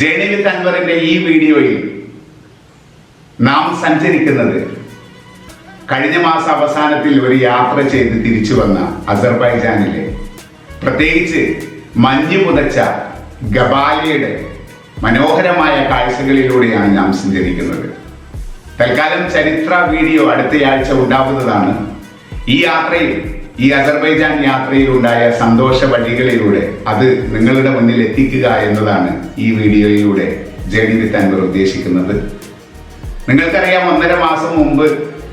Journey വിത്ത് അൻവറിന്റെ ഈ വീഡിയോയിൽ നാം സഞ്ചരിക്കുന്നത് കഴിഞ്ഞ മാസ അവസാനത്തിൽ ഒരു യാത്ര ചെയ്ത് തിരിച്ചു വന്ന അസർബൈജാനിലെ പ്രത്യേകിച്ച് മഞ്ഞു പുതച്ച ഗബാലയുടെ മനോഹരമായ കാഴ്ചകളിലൂടെയാണ് നാം സഞ്ചരിക്കുന്നത്. തൽക്കാലം ചരിത്ര വീഡിയോ അടുത്തയാഴ്ച ഉണ്ടാവുന്നതാണ് ഈ യാത്രയിൽ ഈ അസർബൈജാൻ യാത്രയിലുണ്ടായ സന്തോഷ വഴികളിലൂടെ അത് നിങ്ങളുടെ മുന്നിൽ എത്തിക്കുക എന്നതാണ് ഈ വീഡിയോയിലൂടെ ജേണി വിത്ത് അൻവർ ഉദ്ദേശിക്കുന്നത്. നിങ്ങൾക്കറിയാം ഒന്നര മാസം മുമ്പ്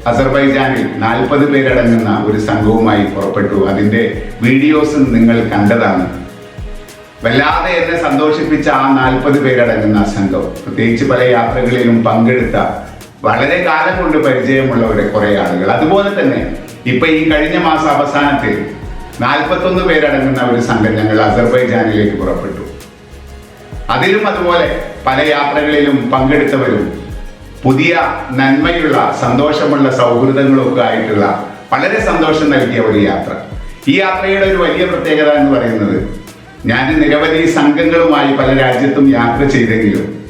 അസർബൈജാനിൽ നാൽപ്പത് പേരടങ്ങുന്ന ഒരു സംഘവുമായി പുറപ്പെട്ടു. അതിന്റെ വീഡിയോസ് നിങ്ങൾ കണ്ടതാണ്. വല്ലാതെ എന്നെ സന്തോഷിപ്പിച്ച ആ നാൽപ്പത് പേരടങ്ങുന്ന സംഘം പ്രത്യേകിച്ച് പല യാത്രകളിലും പങ്കെടുത്ത വളരെ കാലം കൊണ്ട് പരിചയമുള്ളവരെ കുറെ ആളുകൾ. അതുപോലെ തന്നെ ഇപ്പൊ ഈ കഴിഞ്ഞ മാസം അവസാനത്തിൽ നാൽപ്പത്തൊന്ന് പേരടങ്ങുന്ന ഒരു സംഘം ഞങ്ങൾ അസർബൈജാനിലേക്ക് പുറപ്പെട്ടു. അതിലും അതുപോലെ പല യാത്രകളിലും പങ്കെടുത്തവരും പുതിയ നന്മയുള്ള സന്തോഷമുള്ള സൗഹൃദങ്ങളൊക്കെ ആയിട്ടുള്ള വളരെ സന്തോഷം നൽകിയ ഒരു യാത്ര. ഈ യാത്രയുടെ ഒരു വലിയ പ്രത്യേകത എന്ന് പറയുന്നത് ഞാൻ നിരവധി സംഘങ്ങളുമായി പല രാജ്യത്തും യാത്ര ചെയ്തെങ്കിലും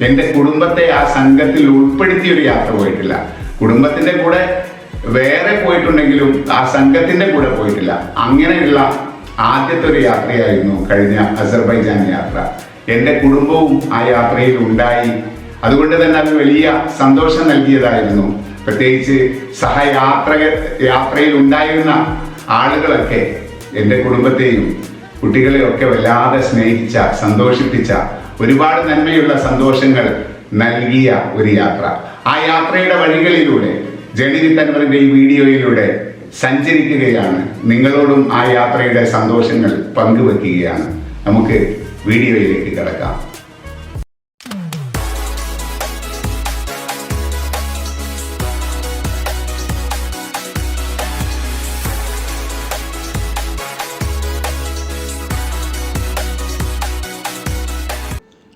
എന്റെ കുടുംബത്തെ ആ സംഘത്തിൽ ഉൾപ്പെടുത്തിയ ഒരു യാത്ര പോയിട്ടില്ല. കുടുംബത്തിന്റെ കൂടെ വേറെ പോയിട്ടുണ്ടെങ്കിലും ആ സംഘത്തിന്റെ കൂടെ പോയിട്ടില്ല. അങ്ങനെയുള്ള ആദ്യത്തെ ഒരു യാത്രയായിരുന്നു കഴിഞ്ഞ അസർബൈജാൻ യാത്ര. എന്റെ കുടുംബവും ആ യാത്രയിൽ ഉണ്ടായി. അതുകൊണ്ട് തന്നെ അത് വലിയ സന്തോഷം നൽകിയതായിരുന്നു. പ്രത്യേകിച്ച് സഹയാത്ര യാത്രയിൽ ഉണ്ടായിരുന്ന ആളുകളൊക്കെ എന്റെ കുടുംബത്തെയും കുട്ടികളെയൊക്കെ വല്ലാതെ സ്നേഹിച്ച സന്തോഷിപ്പിച്ച ഒരുപാട് നന്മയുള്ള സന്തോഷങ്ങൾ നൽകിയ ഒരു യാത്ര. ആ യാത്രയുടെ വഴികളിലൂടെ ജണിനി തന്മറിന്റെ ഈ വീഡിയോയിലൂടെ സഞ്ചരിക്കുകയാണ്. നിങ്ങളോടും ആ യാത്രയുടെ സന്തോഷങ്ങൾ പങ്കുവെക്കുകയാണ്. നമുക്ക് വീഡിയോയിലേക്ക് കിടക്കാം.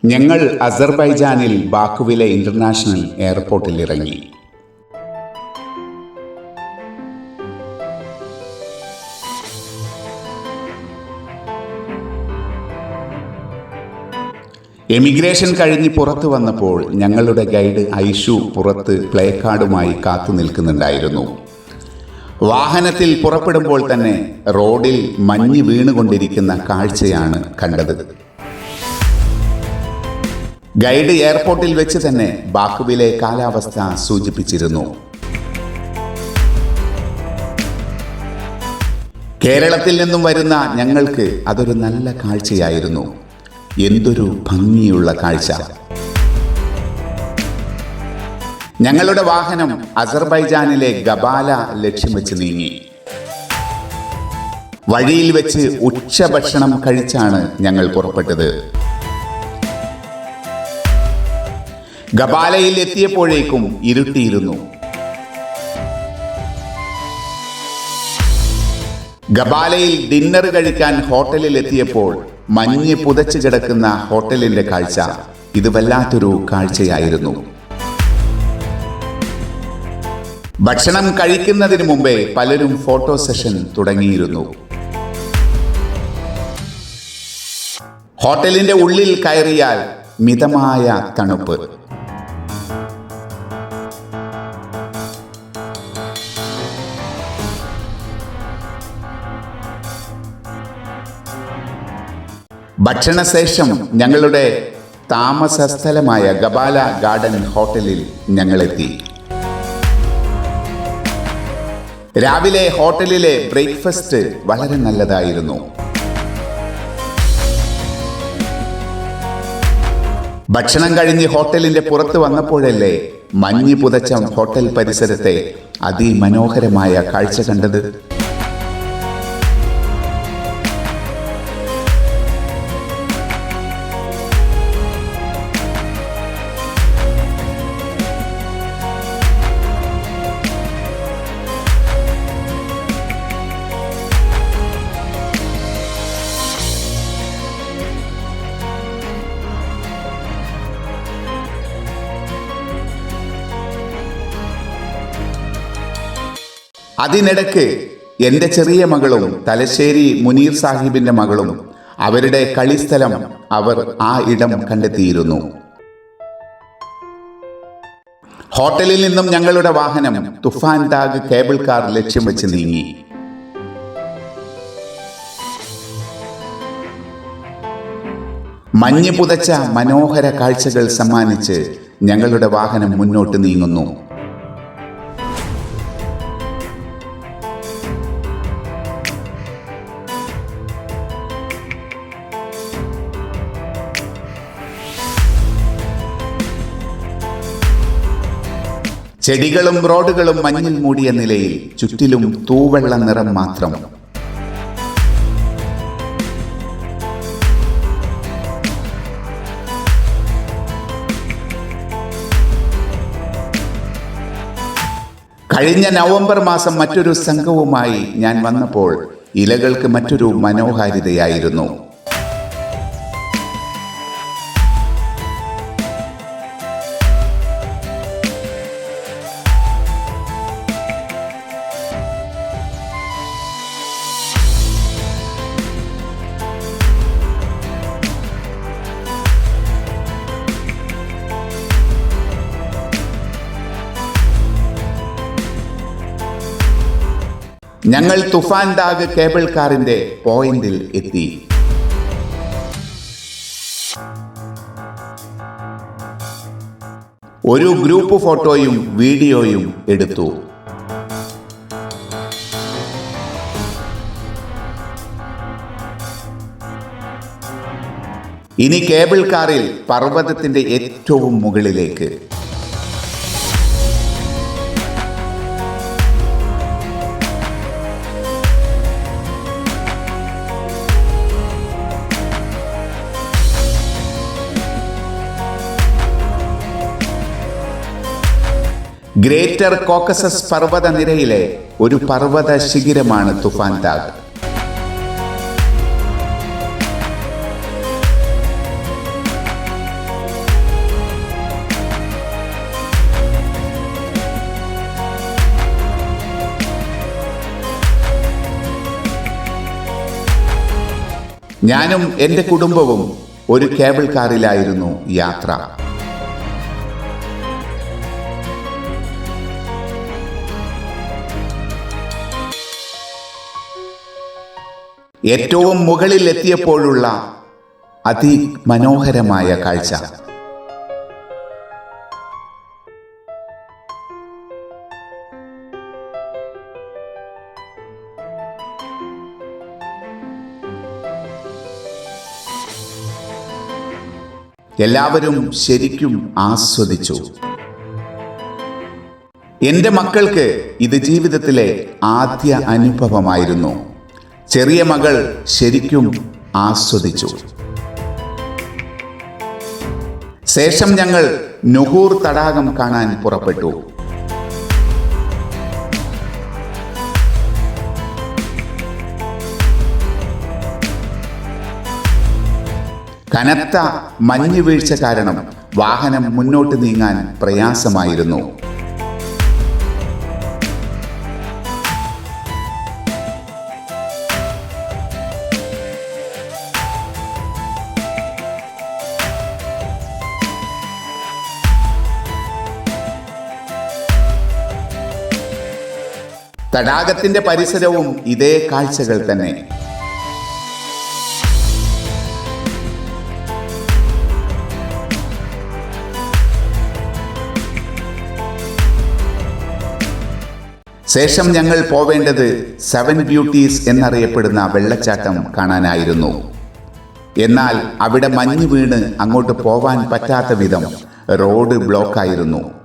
ഞങ്ങൾ അസർബൈജാനിൽ ബാക്കുവിലെ ഇന്റർനാഷണൽ എയർപോർട്ടിൽ ഇറങ്ങി. എമിഗ്രേഷൻ കഴിഞ്ഞ് പുറത്തു വന്നപ്പോൾ ഞങ്ങളുടെ ഗൈഡ് ഐഷു പുറത്ത് പ്ലേ കാർഡുമായി കാത്തു നിൽക്കുന്നുണ്ടായിരുന്നു. വാഹനത്തിൽ പുറപ്പെടുമ്പോൾ തന്നെ റോഡിൽ മഞ്ഞ് വീണുകൊണ്ടിരിക്കുന്ന കാഴ്ചയാണ് കണ്ടത്. ഗൈഡ് എയർപോർട്ടിൽ വെച്ച് തന്നെ ബാക്കുവിലെ കാലാവസ്ഥ സൂചിപ്പിച്ചിരുന്നു. കേരളത്തിൽ നിന്നും വരുന്ന ഞങ്ങൾക്ക് അതൊരു നല്ല കാഴ്ചയായിരുന്നു. എന്തൊരു ഭംഗിയുള്ള കാഴ്ച. ഞങ്ങളുടെ വാഹനം അസർബൈജാനിലെ ഗബാല ലക്ഷ്യം വെച്ച് നീങ്ങി. വഴിയിൽ വെച്ച് ഉച്ചഭക്ഷണം കഴിച്ചാണ് ഞങ്ങൾ പുറപ്പെട്ടത്. ഗബാലയിൽ എത്തിയപ്പോഴേക്കും ഇരുട്ടിയിരുന്നു. ഗബാലയിൽ ഡിന്നർ കഴിക്കാൻ ഹോട്ടലിൽ എത്തിയപ്പോൾ മഞ്ഞ് പുതച്ചു കിടക്കുന്ന ഹോട്ടലിന്റെ കാഴ്ച. ഇത് വല്ലാത്തൊരു കാഴ്ചയായിരുന്നു. ഭക്ഷണം കഴിക്കുന്നതിന് മുമ്പേ പലരും ഫോട്ടോ സെഷൻ തുടങ്ങിയിരുന്നു. ഹോട്ടലിന്റെ ഉള്ളിൽ കയറിയാൽ മിതമായ തണുപ്പ്. ഭക്ഷണശേഷം ഞങ്ങളുടെ താമസ സ്ഥലമായ ഗബാല ഗാർഡൻ ഹോട്ടലിൽ ഞങ്ങളെത്തി. രാവിലെ ഹോട്ടലിലെ ബ്രേക്ക്ഫാസ്റ്റ് വളരെ നല്ലതായിരുന്നു. ഭക്ഷണം കഴിഞ്ഞ് ഹോട്ടലിന്റെ പുറത്ത് വന്നപ്പോഴല്ലേ മഞ്ഞ് പുതച്ച ഹോട്ടൽ പരിസരത്തെ അതിമനോഹരമായ കാഴ്ച കണ്ടത്. അതിനിടയ്ക്ക് എന്റെ ചെറിയ മകളും തലശ്ശേരി മുനീർ സാഹിബിന്റെ മകളും അവരുടെ കളിസ്ഥലം അവർ ആ ഇടം കണ്ടെത്തിയിരുന്നു. ഹോട്ടലിൽ നിന്നും ഞങ്ങളുടെ വാഹനം തുഫാൻ ടാഗ് കേബിൾ കാർ ലക്ഷ്യം വെച്ച് നീങ്ങി. മഞ്ഞ് പുതച്ച മനോഹര കാഴ്ചകൾ സമ്മാനിച്ച് ഞങ്ങളുടെ വാഹനം മുന്നോട്ട് നീങ്ങുന്നു. ചെടികളും റോഡുകളും മഞ്ഞിൽ മൂടിയ നിലയിൽ ചുറ്റിലും തൂവെള്ള നിറം മാത്രം. കഴിഞ്ഞ നവംബർ മാസം മറ്റൊരു സംഘവുമായി ഞാൻ വന്നപ്പോൾ ഇലകൾക്ക് മറ്റൊരു മനോഹാരിതയായിരുന്നു. ഞങ്ങൾ തുഫാൻ ദാഗ് കേബിൾ കാറിന്റെ പോയിന്റിൽ എത്തി. ഒരു ഗ്രൂപ്പ് ഫോട്ടോയും വീഡിയോയും എടുത്തു. ഇനി കേബിൾ കാറിൽ പർവതത്തിന്റെ ഏറ്റവും മുകളിലേക്ക്. ഗ്രേറ്റർ കോക്കസസ് പർവത നിരയിലെ ഒരു പർവത ശിഖിരമാണ് തുഫാൻ താഗ് ഞാനും എന്റെ കുടുംബവും ഒരു കേബിൾ കാറിലായിരുന്നു യാത്ര. ഏറ്റവും മുകളിൽ എത്തിയപ്പോഴുള്ള അതിമനോഹരമായ കാഴ്ച. എല്ലാവരും ശരിക്കും ആസ്വദിച്ചു. എന്റെ മക്കൾക്ക് ഇത് ജീവിതത്തിലെ ആദ്യ അനുഭവമായിരുന്നു. ചെറിയ മകൾ ശരിക്കും ആസ്വദിച്ചു. ശേഷം ഞങ്ങൾ നുഹൂർ തടാകം കാണാൻ പുറപ്പെട്ടു. കനത്ത മഞ്ഞ് വീഴ്ച കാരണം വാഹനം മുന്നോട്ട് നീങ്ങാൻ പ്രയാസമായിരുന്നു. തടാകത്തിന്റെ പരിസരവും ഇതേ കാഴ്ചകൾ തന്നെ. ശേഷം ഞങ്ങൾ പോവേണ്ടത് സെവൻ ബ്യൂട്ടീസ് എന്നറിയപ്പെടുന്ന വെള്ളച്ചാട്ടം കാണാനായിരുന്നു. എന്നാൽ അവിടെ മഞ്ഞ് വീണ് അങ്ങോട്ട് പോവാൻ പറ്റാത്ത വിധം റോഡ് ബ്ലോക്കായിരുന്നു.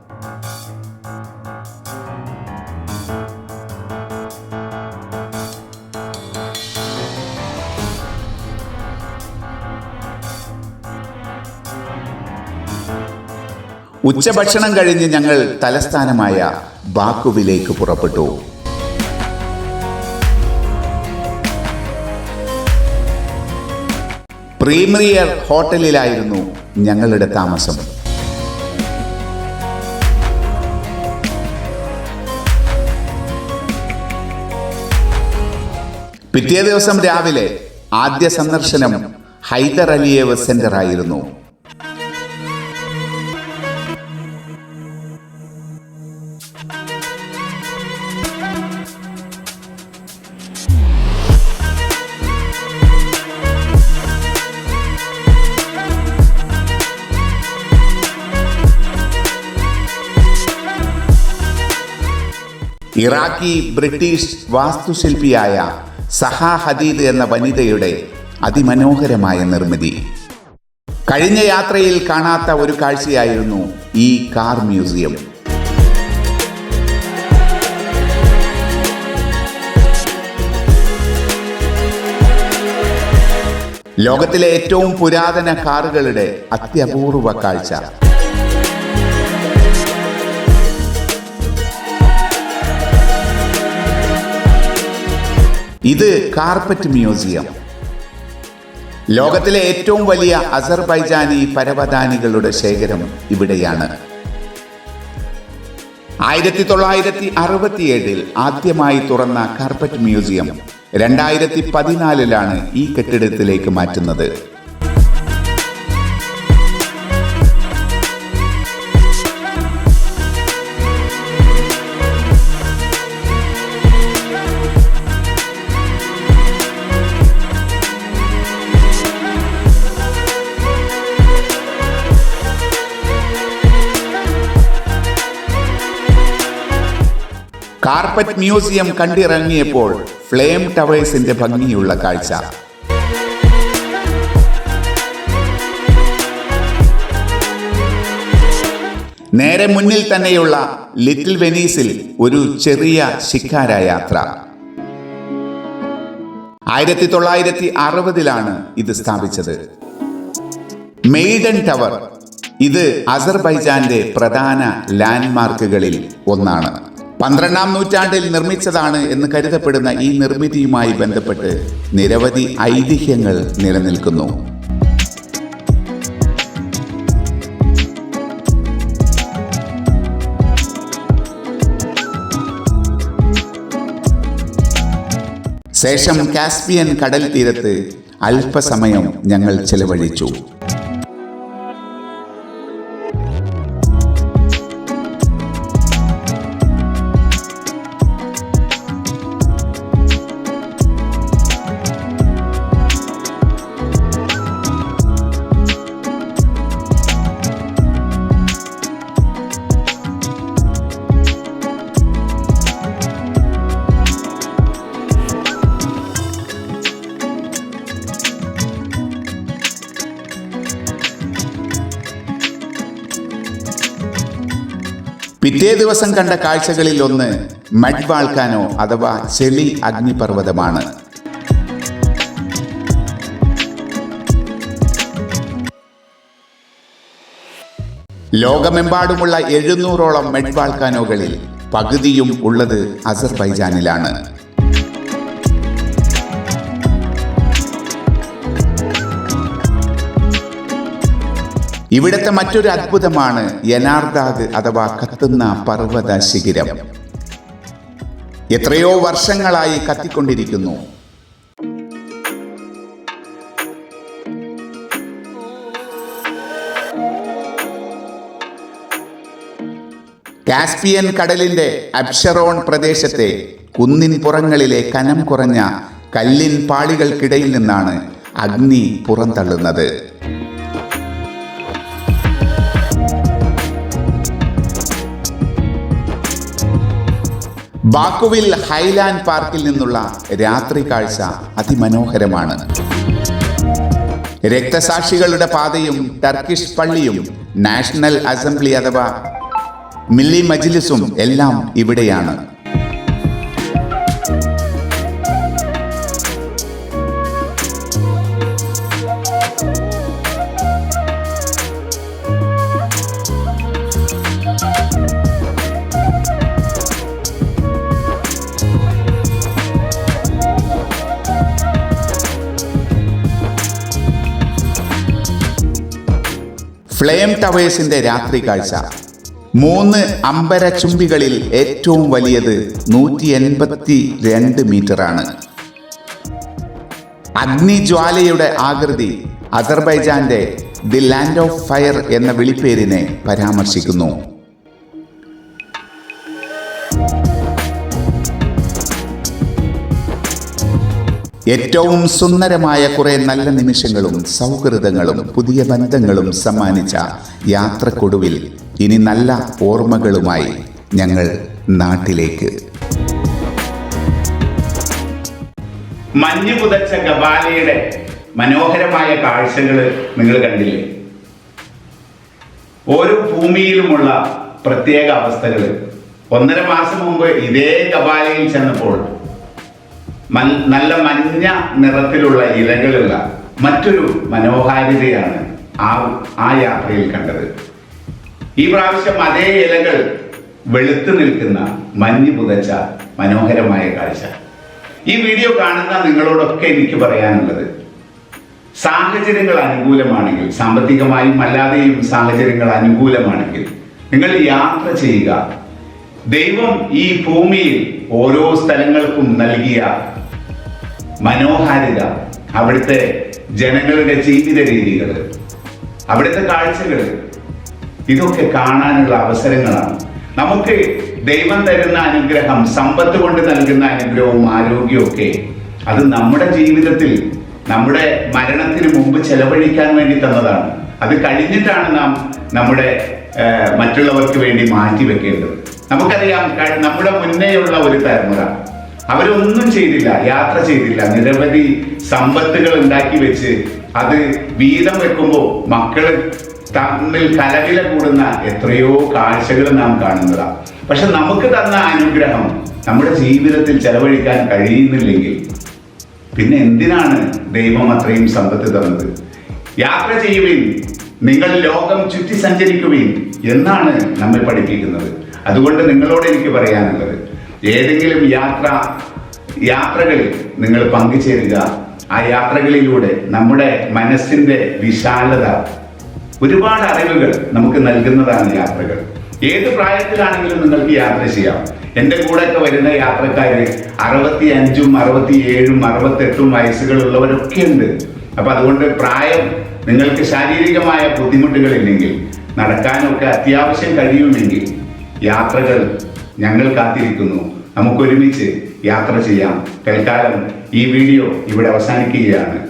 ഉച്ചഭക്ഷണം കഴിഞ്ഞ് ഞങ്ങൾ തലസ്ഥാനമായ ബാക്കുവിലേക്ക് പുറപ്പെട്ടു. പ്രീമിയർ ഹോട്ടലിലായിരുന്നു ഞങ്ങളുടെ താമസം. പിറ്റേ ദിവസം രാവിലെ ആദ്യ സന്ദർശനം ഹൈദർ അലിയേവ് സെന്റർ ആയിരുന്നു ഇറാഖി ബ്രിട്ടീഷ് വാസ്തുശില്പിയായ സഹാ ഹദീദ് എന്ന വനിതയുടെ അതിമനോഹരമായ നിർമ്മിതി. കഴിഞ്ഞ യാത്രയിൽ കാണാത്ത ഒരു കാഴ്ചയായിരുന്നു ഈ കാർ മ്യൂസിയം. ലോകത്തിലെ ഏറ്റവും പുരാതന കാറുകളുടെ അത്യപൂർവ കാഴ്ച. ഇത് കാർപ്പറ്റ് മ്യൂസിയം. ലോകത്തിലെ ഏറ്റവും വലിയ അസർബൈജാനി പരവതാനികളുടെ ശേഖരം ഇവിടെയാണ്. ആയിരത്തി തൊള്ളായിരത്തി അറുപത്തിയേഴിൽ ആദ്യമായി തുറന്ന കാർപ്പറ്റ് മ്യൂസിയം രണ്ടായിരത്തി പതിനാലിലാണ് ഈ കെട്ടിടത്തിലേക്ക് മാറ്റുന്നത്. കാർപ്പറ്റ് മ്യൂസിയം കണ്ടിറങ്ങിയപ്പോൾ ഫ്ലെയിം ടവേഴ്സിന്റെ ഭംഗിയുള്ള കാഴ്ച. നേരെ മുന്നിൽ തന്നെയുള്ള ലിറ്റിൽ വെനീസിൽ ഒരു ചെറിയ ശിക്കാര യാത്ര ആയിരത്തി തൊള്ളായിരത്തി അറുപതിലാണ് ഇത് സ്ഥാപിച്ചത്. മെയ്ഡൻ ടവർ ഇത് അസർബൈജാന്റെ പ്രധാന ലാൻഡ്മാർക്കുകളിൽ ഒന്നാണ്. പന്ത്രണ്ടാം നൂറ്റാണ്ടിൽ നിർമ്മിച്ചതാണ് എന്ന് കരുതപ്പെടുന്ന ഈ നിർമ്മിതിയുമായി ബന്ധപ്പെട്ട് നിരവധി ഐതിഹ്യങ്ങൾ നിലനിൽക്കുന്നു. ശേഷം കാസ്പിയൻ കടൽ തീരത്ത് അല്പസമയം ഞങ്ങൾ ചെലവഴിച്ചു. പിറ്റേ ദിവസം കണ്ട കാഴ്ചകളിൽ ഒന്ന് മഡ് വാൾക്കാനോ അഥവാ ചെളി അഗ്നിപർവതമാണ്. ലോകമെമ്പാടുമുള്ള എഴുന്നൂറോളം മെഡ് വാൾക്കാനോകളിൽ പകുതിയും ഉള്ളത് അസർബൈജാനിലാണ്. ഇവിടുത്തെ മറ്റൊരു അത്ഭുതമാണ് യനാർദാദ് അഥവാ കത്തുന്ന പർവത ശിഖിരം എത്രയോ വർഷങ്ങളായി കത്തിക്കൊണ്ടിരിക്കുന്നു. കാസ്പിയൻ കടലിന്റെ അബ്ഷറോൺ പ്രദേശത്തെ കുന്നിൻ പുറങ്ങളിലെ കനം കുറഞ്ഞ കല്ലിൻ പാളികൾക്കിടയിൽ നിന്നാണ് അഗ്നി പുറന്തള്ളുന്നത്. ബാക്കുവിൽ ഹൈലാൻഡ് പാർക്കിൽ നിന്നുള്ള രാത്രി കാഴ്ച അതിമനോഹരമാണ്. രക്തസാക്ഷികളുടെ പാതയും ടർക്കിഷ് പള്ളിയും നാഷണൽ അസംബ്ലി അഥവാ മില്ലി മജ്ലിസും എല്ലാം ഇവിടെയാണ്. ഫ്ലെയിം ടവേഴ്സിന്റെ രാത്രി കാഴ്ച. മൂന്ന് അമ്പര ചുംബികളിൽ ഏറ്റവും വലിയത് നൂറ്റി എൺപത്തി രണ്ട് മീറ്ററാണ്. അഗ്നിജ്വാലയുടെ ആകൃതി അസർബൈജാന്റെ ദി ലാൻഡ് ഓഫ് ഫയർ എന്ന വിളിപ്പേരിനെ പരാമർശിക്കുന്നു. ഏറ്റവും സുന്ദരമായ കുറെ നല്ല നിമിഷങ്ങളും സൗഹൃദങ്ങളും പുതിയ ബന്ധങ്ങളും സമ്മാനിച്ച യാത്രക്കൊടുവിൽ ഇനി നല്ല ഓർമ്മകളുമായി ഞങ്ങൾ നാട്ടിലേക്ക്. മഞ്ഞ് പുതച്ച ഗബാലയുടെ മനോഹരമായ കാഴ്ചകൾ നിങ്ങൾ കണ്ടില്ലേ? ഓരോ ഭൂമിയിലുമുള്ള പ്രത്യേക അവസ്ഥകൾ ഒന്നര മാസം മുമ്പ് ഇതേ ഗബാലയിൽ ചെന്നപ്പോൾ നല്ല മഞ്ഞ നിറത്തിലുള്ള ഇലകളുള്ള മറ്റൊരു മനോഹാരിതയാണ് ആ ആ യാത്രയിൽ കണ്ടത്. ഈ പ്രാവശ്യം അതേ ഇലകൾ വെളുത്തു നിൽക്കുന്ന മഞ്ഞ് പുതച്ച മനോഹരമായ കാഴ്ച. ഈ വീഡിയോ കാണുന്ന നിങ്ങളോടൊക്കെ എനിക്ക് പറയാനുള്ളത് സാഹചര്യങ്ങൾ അനുകൂലമാണെങ്കിൽ സാമ്പത്തികമായും അല്ലാതെയും സാഹചര്യങ്ങൾ അനുകൂലമാണെങ്കിൽ നിങ്ങൾ യാത്ര ചെയ്യുക. ദൈവം ഈ ഭൂമിയിൽ ഓരോ സ്ഥലങ്ങൾക്കും നൽകിയ മനോഹാരിത അവിടുത്തെ ജനങ്ങളുടെ ജീവിത രീതികൾ അവിടുത്തെ കാഴ്ചകൾ ഇതൊക്കെ കാണാനുള്ള അവസരങ്ങളാണ്. നമുക്ക് ദൈവം തരുന്ന അനുഗ്രഹം സമ്പത്ത് കൊണ്ട് നൽകുന്ന അനുഗ്രഹവും ആരോഗ്യവും ഒക്കെ അത് നമ്മുടെ ജീവിതത്തിൽ നമ്മുടെ മരണത്തിന് മുമ്പ് ചെലവഴിക്കാൻ വേണ്ടി തന്നതാണ്. അത് കഴിഞ്ഞിട്ടാണ് നാം നമ്മുടെ മറ്റുള്ളവർക്ക് വേണ്ടി മാറ്റി വെക്കേണ്ടത് നമുക്കറിയാം നമ്മുടെ മുന്നേയുള്ള ഒരു തലമുറ അവരൊന്നും ചെയ്തില്ല യാത്ര ചെയ്തില്ല. നിരവധി സമ്പത്തുകൾ ഉണ്ടാക്കി വെച്ച് അത് വീതം വെക്കുമ്പോൾ മക്കൾ തമ്മിൽ കലവില കൂടുന്ന എത്രയോ കാഴ്ചകൾ നാം കാണുന്നതാണ് പക്ഷെ നമുക്ക് തന്ന അനുഗ്രഹം നമ്മുടെ ജീവിതത്തിൽ ചെലവഴിക്കാൻ കഴിയുന്നില്ലെങ്കിൽ പിന്നെ എന്തിനാണ് ദൈവം അത്രയും സമ്പത്ത് തന്നത്? യാത്ര ചെയ്യുവിൻ നിങ്ങൾ ലോകം ചുറ്റി സഞ്ചരിക്കുവിൻ എന്നാണ് നമ്മെ പഠിപ്പിക്കുന്നത്. അതുകൊണ്ട് നിങ്ങളോട് എനിക്ക് പറയാനുള്ളത് ഏതെങ്കിലും യാത്ര യാത്രകളിൽ നിങ്ങൾ പങ്കുചേരുക. ആ യാത്രകളിലൂടെ നമ്മുടെ മനസ്സിന്റെ വിശാലത ഒരുപാട് അറിവുകൾ നമുക്ക് നൽകുന്നതാണ് യാത്രകൾ. ഏത് പ്രായത്തിലാണെങ്കിലും നിങ്ങൾക്ക് യാത്ര ചെയ്യാം. എന്റെ കൂടെയൊക്കെ വരുന്ന യാത്രക്കാര് അറുപത്തി അഞ്ചും അറുപത്തി ഏഴും അറുപത്തെട്ടും വയസ്സുകളുള്ളവരൊക്കെ ഉണ്ട്. അപ്പൊ അതുകൊണ്ട് പ്രായം നിങ്ങൾക്ക് ശാരീരികമായ ബുദ്ധിമുട്ടുകളില്ലെങ്കിൽ നടക്കാനൊക്കെ അത്യാവശ്യം കഴിയുമെങ്കിൽ യാത്രകൾ ഞങ്ങൾ കാത്തിരിക്കുന്നു. നമുക്കൊരുമിച്ച് യാത്ര ചെയ്യാം. തൽക്കാലം ഈ വീഡിയോ ഇവിടെ അവസാനിക്കുകയാണ്.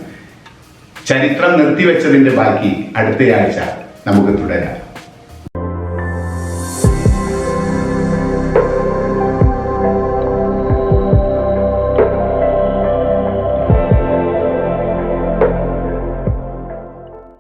ചരിത്രം നിർത്തിവെച്ചതിന്റെ ബാക്കി അടുത്തയാഴ്ച നമുക്ക് തുടരാം.